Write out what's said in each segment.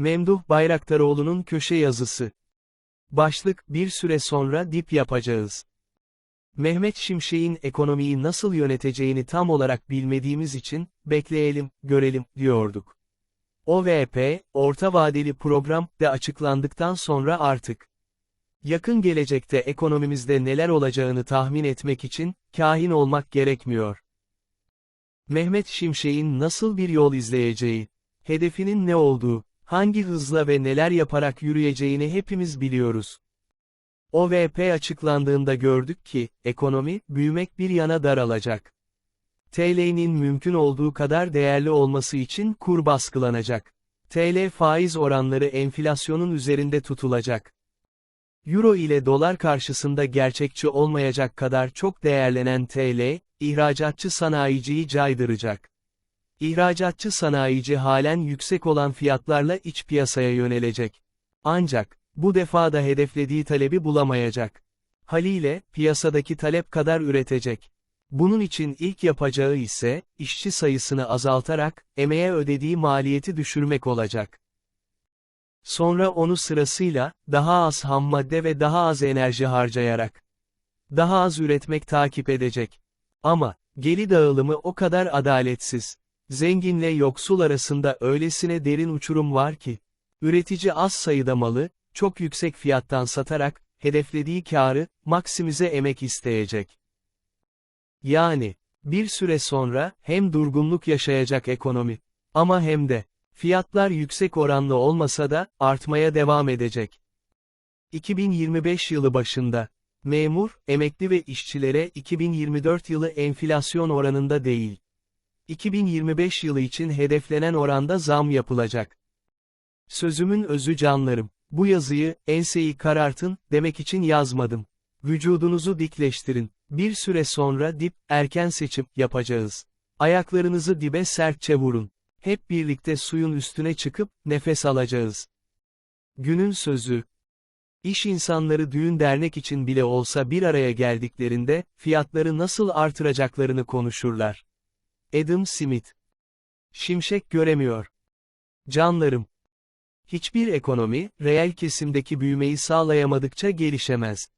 Memduh Bayraktaroğlu'nun köşe yazısı. Başlık, bir süre sonra dip yapacağız. Mehmet Şimşek'in ekonomiyi nasıl yöneteceğini tam olarak bilmediğimiz için, bekleyelim, görelim, diyorduk. OVP, orta vadeli program, de açıklandıktan sonra artık, yakın gelecekte ekonomimizde neler olacağını tahmin etmek için, kahin olmak gerekmiyor. Mehmet Şimşek'in nasıl bir yol izleyeceği, hedefinin ne olduğu, hangi hızla ve neler yaparak yürüyeceğini hepimiz biliyoruz. OVP açıklandığında gördük ki, ekonomi, büyümek bir yana daralacak. TL'nin mümkün olduğu kadar değerli olması için kur baskılanacak. TL faiz oranları enflasyonun üzerinde tutulacak. Euro ile dolar karşısında gerçekçi olmayacak kadar çok değerlenen TL, ihracatçı sanayiciyi caydıracak. İhracatçı sanayici halen yüksek olan fiyatlarla iç piyasaya yönelecek. Ancak, bu defa da hedeflediği talebi bulamayacak. Haliyle, piyasadaki talep kadar üretecek. Bunun için ilk yapacağı ise, işçi sayısını azaltarak, emeğe ödediği maliyeti düşürmek olacak. Sonra onu sırasıyla, daha az ham madde ve daha az enerji harcayarak, daha az üretmek takip edecek. Ama, geri dağılımı o kadar adaletsiz. Zenginle yoksul arasında öylesine derin uçurum var ki, üretici az sayıda malı, çok yüksek fiyattan satarak, hedeflediği karı, maksimize emek isteyecek. Yani, bir süre sonra, hem durgunluk yaşayacak ekonomi, ama hem de, fiyatlar yüksek oranlı olmasa da, artmaya devam edecek. 2025 yılı başında, memur, emekli ve işçilere 2024 yılı enflasyon oranında değil, 2025 yılı için hedeflenen oranda zam yapılacak. Sözümün özü canlarım. Bu yazıyı, enseyi karartın, demek için yazmadım. Vücudunuzu dikleştirin. Bir süre sonra dip, erken seçim, yapacağız. Ayaklarınızı dibe sertçe vurun. Hep birlikte suyun üstüne çıkıp, nefes alacağız. Günün sözü. İş insanları düğün dernek için bile olsa bir araya geldiklerinde, fiyatları nasıl artıracaklarını konuşurlar. Adam Smith. Şimşek göremiyor. Canlarım. Hiçbir ekonomi, reel kesimdeki büyümeyi sağlayamadıkça gelişemez.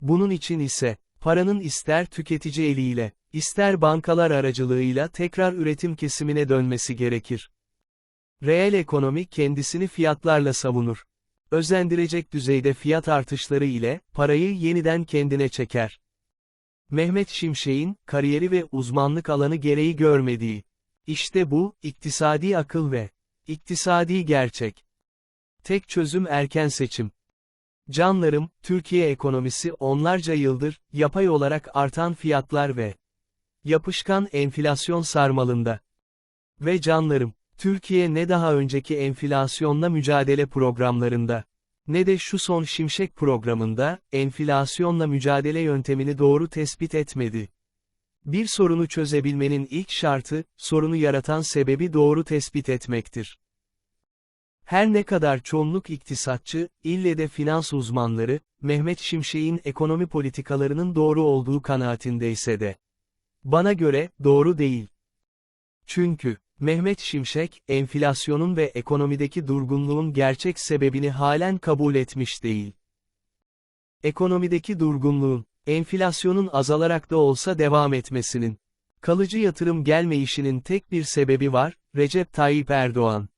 Bunun için ise, paranın ister tüketici eliyle, ister bankalar aracılığıyla tekrar üretim kesimine dönmesi gerekir. Reel ekonomi kendisini fiyatlarla savunur. Özendirecek düzeyde fiyat artışları ile, parayı yeniden kendine çeker. Mehmet Şimşek'in, kariyeri ve uzmanlık alanı gereği görmediği. İşte bu, iktisadi akıl ve iktisadi gerçek. Tek çözüm erken seçim. Canlarım, Türkiye ekonomisi onlarca yıldır, yapay olarak artan fiyatlar ve yapışkan enflasyon sarmalında. Ve canlarım, Türkiye ne daha önceki enflasyonla mücadele programlarında, ne de şu son şimşek programında, enflasyonla mücadele yöntemini doğru tespit etmedi. Bir sorunu çözebilmenin ilk şartı, sorunu yaratan sebebi doğru tespit etmektir. Her ne kadar çoğunluk iktisatçı, ille de finans uzmanları, Mehmet Şimşek'in ekonomi politikalarının doğru olduğu kanaatindeyse de. Bana göre, doğru değil. Çünkü, Mehmet Şimşek, enflasyonun ve ekonomideki durgunluğun gerçek sebebini halen kabul etmiş değil. Ekonomideki durgunluğun, enflasyonun azalarak da olsa devam etmesinin, kalıcı yatırım gelmeyişinin tek bir sebebi var, Recep Tayyip Erdoğan.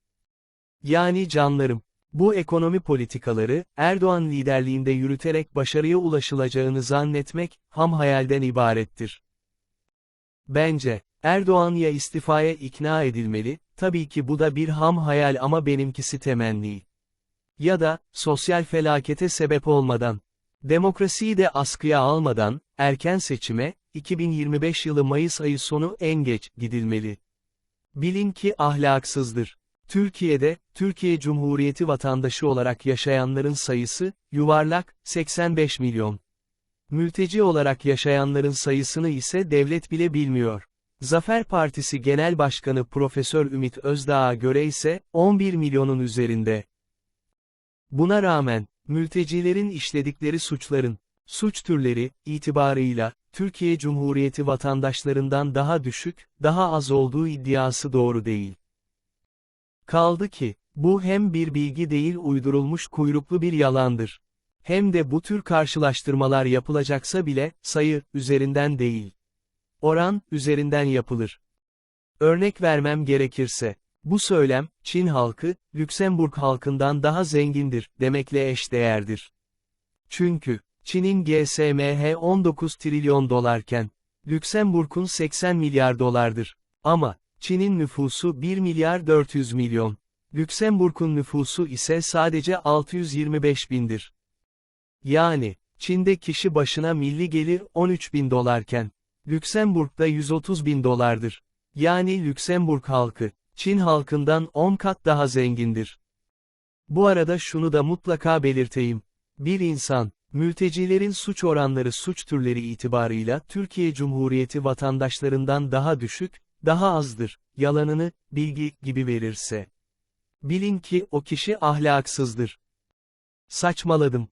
Yani canlarım, bu ekonomi politikaları, Erdoğan liderliğinde yürüterek başarıya ulaşılacağını zannetmek, ham hayalden ibarettir. Bence, Erdoğan ya istifaya ikna edilmeli, tabii ki bu da bir ham hayal ama benimkisi temenni. Ya da, sosyal felakete sebep olmadan, demokrasiyi de askıya almadan, erken seçime, 2025 yılı Mayıs ayı sonu en geç, gidilmeli. Bilin ki ahlaksızdır. Türkiye'de, Türkiye Cumhuriyeti vatandaşı olarak yaşayanların sayısı, yuvarlak, 85 milyon. Mülteci olarak yaşayanların sayısını ise devlet bile bilmiyor. Zafer Partisi Genel Başkanı Profesör Ümit Özdağ'a göre ise, 11 milyonun üzerinde. Buna rağmen, mültecilerin işledikleri suçların, suç türleri, itibarıyla, Türkiye Cumhuriyeti vatandaşlarından daha düşük, daha az olduğu iddiası doğru değil. Kaldı ki, Bu hem bir bilgi değil uydurulmuş kuyruklu bir yalandır. Hem de bu tür karşılaştırmalar yapılacaksa bile, sayı, üzerinden değil. Oran, üzerinden yapılır. Örnek vermem gerekirse, bu söylem, Çin halkı, Lüksemburg halkından daha zengindir, demekle eşdeğerdir. Çünkü, Çin'in GSMH 19 trilyon dolarken, Lüksemburg'un 80 milyar dolardır. Ama, Çin'in nüfusu 1 milyar 400 milyon. Lüksemburg'un nüfusu ise sadece 625 bindir. Yani, Çin'de kişi başına milli gelir 13 bin dolarken, Lüksemburg'da 130 bin dolardır. Yani Lüksemburg halkı, Çin halkından 10 kat daha zengindir. Bu arada şunu da mutlaka belirteyim. Bir insan, mültecilerin suç oranları suç türleri itibarıyla Türkiye Cumhuriyeti vatandaşlarından daha düşük, daha azdır, yalanını, bilgi gibi verirse. Bilin ki o kişi ahlaksızdır. Saçmaladım.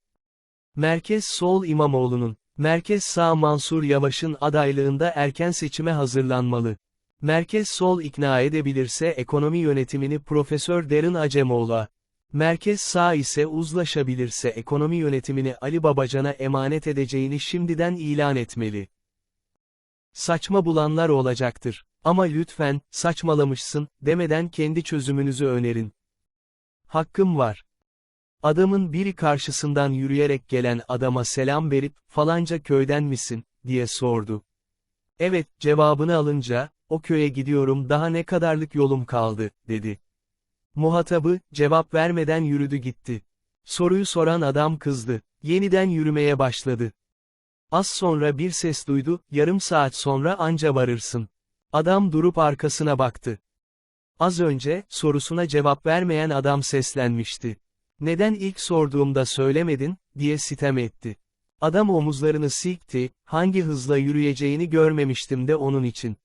Merkez Sol İmamoğlu'nun, Merkez Sağ Mansur Yavaş'ın adaylığında erken seçime hazırlanmalı. Merkez Sol ikna edebilirse ekonomi yönetimini Profesör Derin Acemoğlu'na, Merkez Sağ ise uzlaşabilirse ekonomi yönetimini Ali Babacan'a emanet edeceğini şimdiden ilan etmeli. Saçma bulanlar olacaktır. Ama lütfen, saçmalamışsın, demeden kendi çözümünüzü önerin. Hakkım var. Adamın biri karşısından yürüyerek gelen adama selam verip, falanca köyden misin, diye sordu. Evet, cevabını alınca, o köye gidiyorum daha ne kadarlık yolum kaldı, dedi. Muhatabı, cevap vermeden yürüdü gitti. Soruyu soran adam kızdı. Yeniden yürümeye başladı. Az sonra bir ses duydu, yarım saat sonra anca varırsın. Adam durup arkasına baktı. Az önce, sorusuna cevap vermeyen adam seslenmişti. Neden ilk sorduğumda söylemedin, diye sitem etti. Adam omuzlarını silkti, hangi hızla yürüyeceğini görmemiştim de onun için.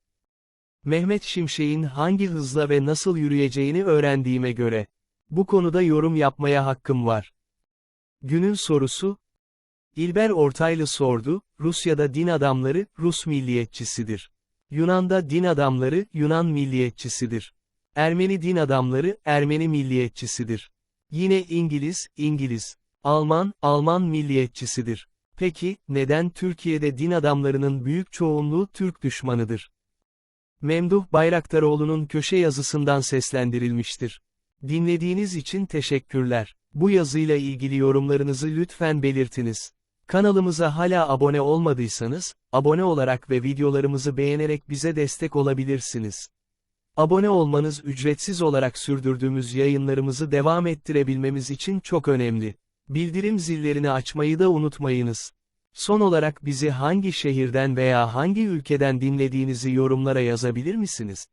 Mehmet Şimşek'in hangi hızla ve nasıl yürüyeceğini öğrendiğime göre. Bu konuda yorum yapmaya hakkım var. Günün sorusu, İlber Ortaylı sordu, Rusya'da din adamları, Rus milliyetçisidir. Yunan'da din adamları, Yunan milliyetçisidir. Ermeni din adamları, Ermeni milliyetçisidir. Yine İngiliz, İngiliz. Alman, Alman milliyetçisidir. Peki, neden Türkiye'de din adamlarının büyük çoğunluğu Türk düşmanıdır? Memduh Bayraktaroğlu'nun köşe yazısından seslendirilmiştir. Dinlediğiniz için teşekkürler. Bu yazıyla ilgili yorumlarınızı lütfen belirtiniz. Kanalımıza hala abone olmadıysanız, abone olarak ve videolarımızı beğenerek bize destek olabilirsiniz. Abone olmanız ücretsiz olarak sürdürdüğümüz yayınlarımızı devam ettirebilmemiz için çok önemli. Bildirim zillerini açmayı da unutmayınız. Son olarak bizi hangi şehirden veya hangi ülkeden dinlediğinizi yorumlara yazabilir misiniz?